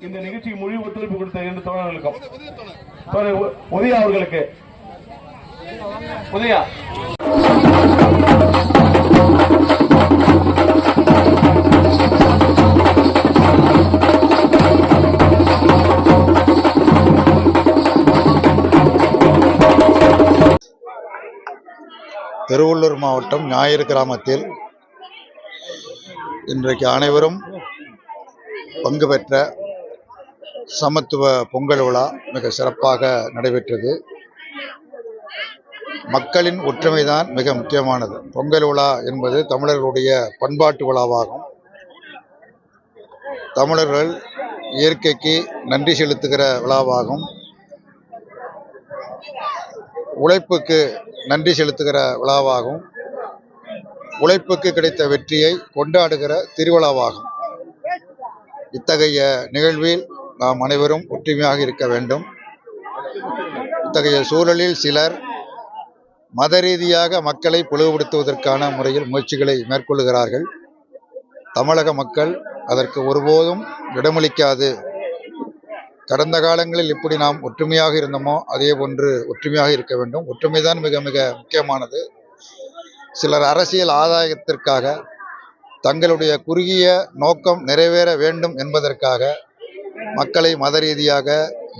இந்த நிகழ்ச்சிக்கு முழு ஒத்துழைப்பு கொடுத்த இரண்டு தோழர்களுக்கும். உதயா அவர்களுக்கு. உதயா. திருவள்ளூர் மாவட்டம் ஞாயிறு கிராமத்தில் இன்றைக்கு அனைவரும் பங்கு பெற்ற சமத்துவ பொங்கல் விழா மிக சிறப்பாக நடைபெற்றது. மக்களின் ஒற்றுமைதான் மிக முக்கியமானது. பொங்கல் விழா என்பது தமிழர்களுடைய பண்பாட்டு விழாவாகும். தமிழர்கள் இயற்கைக்கு நன்றி செலுத்துகிற விழாவாகும். உழைப்புக்கு நன்றி செலுத்துகிற விழாவாகும். உழைப்புக்கு கிடைத்த வெற்றியை கொண்டாடுகிற திருவிழாவாகும். இத்தகைய நிகழ்வில் நாம் அனைவரும் ஒற்றுமையாக இருக்க வேண்டும். இத்தகைய சூழலில் சிலர் மத ரீதியாக மக்களை பிளவுபடுத்துவதற்கான முறையில் முயற்சிகளை மேற்கொள்ளுகிறார்கள் தமிழக மக்கள் அதற்கு ஒருபோதும் இடமளிக்காது. கடந்த காலங்களில் எப்படி நாம் ஒற்றுமையாக இருந்தோமோ அதே போன்று ஒற்றுமையாக இருக்க வேண்டும். ஒற்றுமைதான் மிக மிக முக்கியமானது. சிலர் அரசியல் ஆதாயத்திற்காக தங்களுடைய குறுகிய நோக்கம் நிறைவேற வேண்டும் என்பதற்காக மக்களை மத ரீதியாக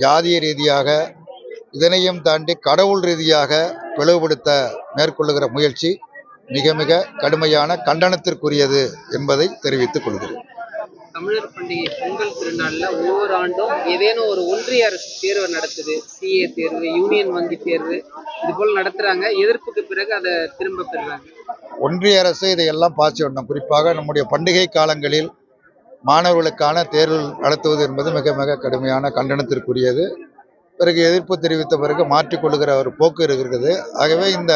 ஜாதிய ரீதியாக இதனையும் தாண்டி கடவுள் ரீதியாக பிளவுபடுத்த மேற்கொள்ளுகிற முயற்சி மிக மிக கடுமையான கண்டனத்திற்குரியது என்பதை தெரிவித்துக் கொள்கிறேன். தமிழர் பண்டிகை பொங்கல் திருநாள்ல ஒவ்வொரு ஆண்டும் ஏதேனும் ஒரு ஒன்றிய அரசு தேர்வு நடத்துது சிஏ தேர்வு யூனியன் வங்கி தேர்வு இது போல நடத்துறாங்க. எதிர்ப்புக்கு பிறகு அதை திரும்ப பெறுறாங்க. ஒன்றிய அரசு இதையெல்லாம் பார்த்து வேண்டும் குறிப்பாக நம்முடைய பண்டிகை காலங்களில் மாணவர்களுக்கான தேர்வு நடத்துவது என்பது மிக மிக கடுமையான கண்டனத்திற்குரியது. பிறகு எதிர்ப்பு தெரிவித்த பிறகு மாற்றிக்கொள்ளுகிற ஒரு போக்கு இருக்கிறது. ஆகவே இந்த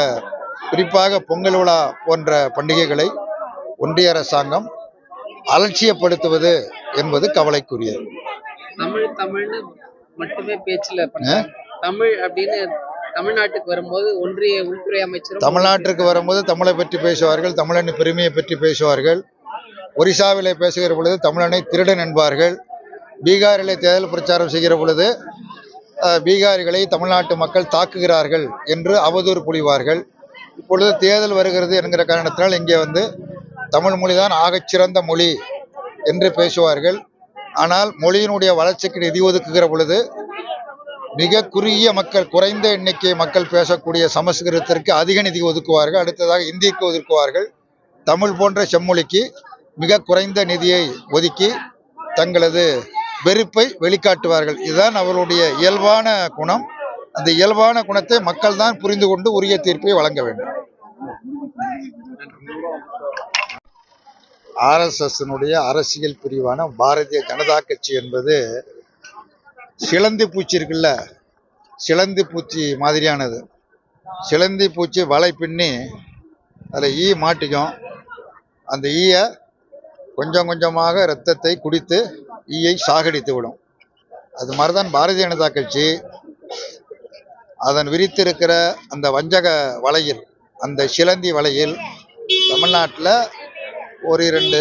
குறிப்பாக பொங்கல் விழா போன்ற பண்டிகைகளை ஒன்றிய அரசாங்கம் அலட்சியப்படுத்துவது என்பது கவலைக்குரியது. தமிழ் தமிழ்னு மட்டுமே பேச்சுல தமிழ் அப்படின்னு தமிழ்நாட்டுக்கு வரும்போது ஒன்றிய உள்துறை அமைச்சரும் தமிழ்நாட்டிற்கு வரும்போது தமிழை பற்றி பேசுவார்கள் தமிழனின் பெருமையை பற்றி பேசுவார்கள். ஒரிசாவிலே பேசுகிற பொழுது தமிழனை திருடன் என்பார்கள். பீகாரிலே தேர்தல் பிரச்சாரம் செய்கிற பொழுது பீகாரிகளை தமிழ்நாட்டு மக்கள் தாக்குகிறார்கள் என்று அவதூறு புரிவார்கள் இப்பொழுது தேர்தல் வருகிறது என்கிற காரணத்தினால் இங்கே வந்து தமிழ் மொழிதான் ஆகச்சிறந்த மொழி என்று பேசுவார்கள். ஆனால் மொழியினுடைய வளர்ச்சிக்கு நிதி ஒதுக்குகிற பொழுது மிக குறுகிய மக்கள் குறைந்த எண்ணிக்கை மக்கள் பேசக்கூடிய சமஸ்கிருதத்திற்கு அதிக நிதி ஒதுக்குவார்கள். அடுத்ததாக இந்திக்கு ஒதுக்குவார்கள். தமிழ் போன்ற செம்மொழிக்கு மிக குறைந்த நிதியை ஒதுக்கி தங்களது வெறுப்பை வெளிக்காட்டுவார்கள். இதுதான் அவர்களுடைய இயல்பான குணம். அந்த இயல்பான குணத்தை மக்கள் தான் புரிந்து கொண்டு உரிய தீர்ப்பை வழங்க வேண்டும். ஆர்எஸ்எஸ்னுடைய அரசியல் பிரிவான பாரதிய ஜனதா கட்சி என்பது சிலந்தி பூச்சி இருக்குல்ல? சிலந்தி பூச்சி மாதிரியானது. சிலந்தி பூச்சி வலை பின்னி அதில் ஈ மாட்டிக்கும். அந்த ஈயை கொஞ்சம் கொஞ்சமாக இரத்தத்தை குடித்து ஈயை சாகடித்து விடும். அது மாதிரி தான் பாரதிய ஜனதா கட்சி அதன் விரித்திருக்கிற அந்த வஞ்சக வலையில் அந்த சிலந்தி வலையில் தமிழ்நாட்டில் ஒரு இரண்டு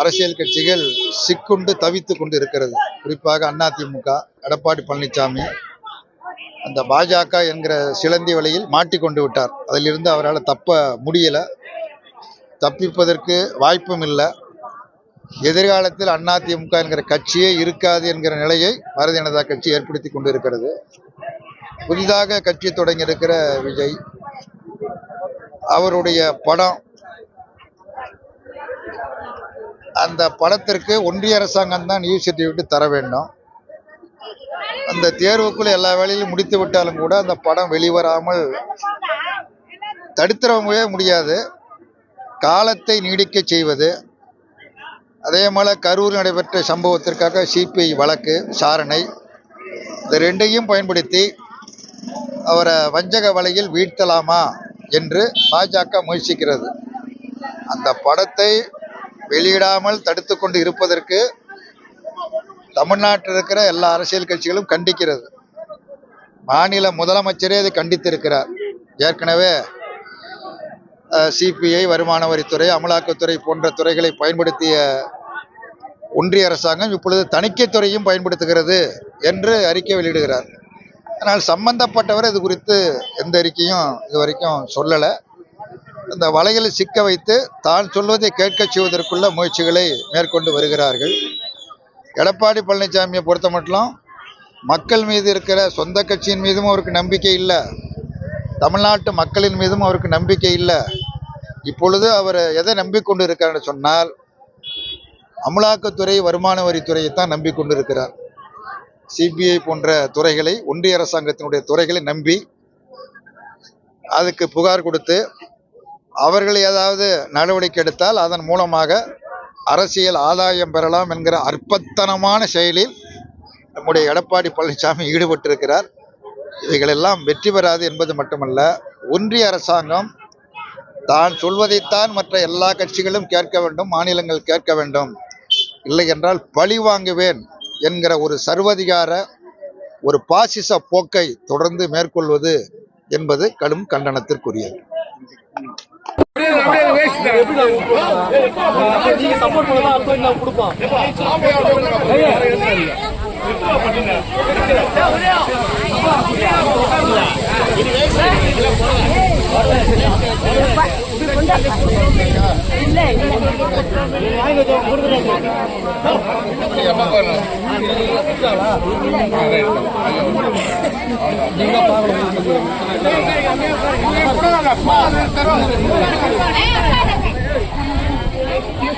அரசியல் கட்சிகள் சிக்குண்டு தவித்து கொண்டு இருக்கிறது குறிப்பாக அதிமுக எடப்பாடி பழனிசாமி அந்த பாஜக என்கிற சிலந்தி வலையில் மாட்டிக்கொண்டு விட்டார். அதிலிருந்து அவரால் தப்ப முடியலை. தப்பிப்பதற்கு வாய்ப்பும் இல்லை. எதிர்காலத்தில் அதிமுக என்கிற கட்சியே இருக்காது என்கிற நிலையை பாரதிய ஜனதா கட்சி ஏற்படுத்தி கொண்டிருக்கிறது. புதிதாக கட்சி தொடங்கியிருக்கிற விஜய் அவருடைய படம் அந்த படத்திற்கு ஒன்றிய அரசாங்கம் தான் நியூ சர்டிஃபிகேட் தர வேண்டும். அந்த தேர்வுக்குள் எல்லா வேலையிலும் முடித்து விட்டாலும் கூட அந்த படம் வெளிவராமல் தடுத்துறவங்கவே முடியாது. காலத்தை நீடிக்க செய்வது அதே போல் கரூர் நடைபெற்ற சம்பவத்திற்காக சிபிஐ வழக்கு விசாரணை இந்த ரெண்டையும் பயன்படுத்தி அவரை வஞ்சக வலையில் வீழ்த்தலாமா என்று பாஜக முயற்சிக்கிறது. அந்த படத்தை வெளியிடாமல் தடுத்து கொண்டு இருப்பதற்கு தமிழ்நாட்டில் இருக்கிற எல்லா அரசியல் கட்சிகளும் கண்டிக்கிறது. மாநில முதலமைச்சரே அதை கண்டித்திருக்கிறார். ஏற்கனவே சிபிஐ வருமான வரித்துறை அமலாக்கத்துறை போன்ற துறைகளை பயன்படுத்திய ஒன்றிய அரசாங்கம் இப்பொழுது தணிக்கைத்துறையும் பயன்படுத்துகிறது என்று அறிக்கை வெளியிடுகிறார். ஆனால் சம்பந்தப்பட்டவர் இது குறித்து எந்த அறிக்கையும் இது வரைக்கும் சொல்லலை. இந்த வலையில் சிக்க வைத்து தான் சொல்வதை கேட்க செய்வதற்குள்ள முயற்சிகளை மேற்கொண்டு வருகிறார்கள். எடப்பாடி பழனிசாமியை பொறுத்த மட்டும் மக்கள் மீது இருக்கிற சொந்த கட்சியின் மீதும் அவருக்கு நம்பிக்கை இல்லை. தமிழ்நாட்டு மக்களின் மீதும் அவருக்கு நம்பிக்கை இல்லை. இப்பொழுது அவர் எதை நம்பிக்கொண்டு இருக்காருன்னு சொன்னால் அமலாக்கத்துறை வருமான வரித்துறையை தான் நம்பிக்கொண்டு இருக்கிறார் சிபிஐ போன்ற துறைகளை ஒன்றிய அரசாங்கத்தினுடைய துறைகளை நம்பி அதுக்கு புகார் கொடுத்து அவர்கள் ஏதாவது நடவடிக்கை எடுத்தால் அதன் மூலமாக அரசியல் ஆதாயம் பெறலாம் என்கிற அற்பத்தனமான செயலில் நம்முடைய எடப்பாடி பழனிசாமி ஈடுபட்டிருக்கிறார். இவைகளெல்லாம் வெற்றி பெறாது என்பது மட்டுமல்ல ஒன்றிய அரசாங்கம் தான் சொல்வதைத்தான் மற்ற எல்லா கட்சிகளும் கேட்க வேண்டும் மாநிலங்கள் கேட்க வேண்டும். இல்லை என்றால் பழி வாங்குவேன் என்கிற ஒரு சர்வதிகார ஒரு பாசிச போக்கை தொடர்ந்து மேற்கொள்வது என்பது கடும் கண்டனத்திற்குரியது.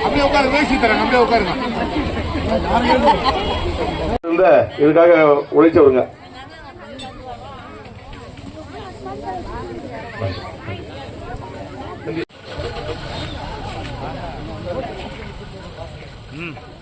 அப்படியே உட்காருங்க. வேஷ்டி தரேன் அப்படியே உட்காருங்க இந்த இதுக்காக உழைச்சவருங்க Mm-hmm.